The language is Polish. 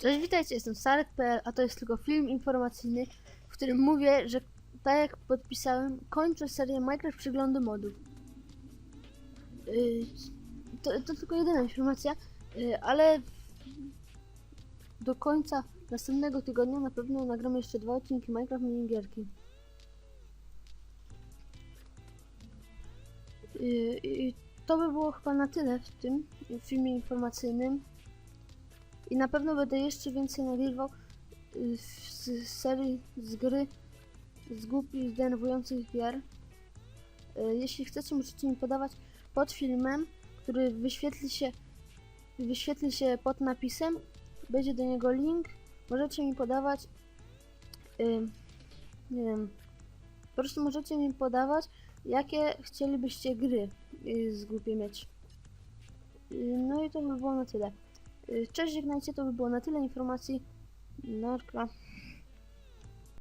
Cześć, witajcie, jestem Sarek.pl, a to jest tylko film informacyjny, w którym mówię, że tak jak podpisałem, kończę serię Minecraft Przeglądy Modów. Yy, to, to tylko jedyna informacja, yy, ale do końca następnego tygodnia na pewno nagramy jeszcze dwa odcinki Minecraft minigierki. Yy, i to by było chyba na tyle w tym filmie informacyjnym. I na pewno będę jeszcze więcej nagrywał y, z serii z gry z głupich, denerwujących gier. Y, Jeśli chcecie, możecie mi podawać pod filmem, który wyświetli się wyświetli się pod napisem. Będzie do niego link. Możecie mi podawać y, nie wiem po prostu możecie mi podawać jakie chcielibyście gry y, z głupie mieć. Y, No i to by było na tyle. Y, Cześć, żegnajcie, to by było na tyle informacji. Narka.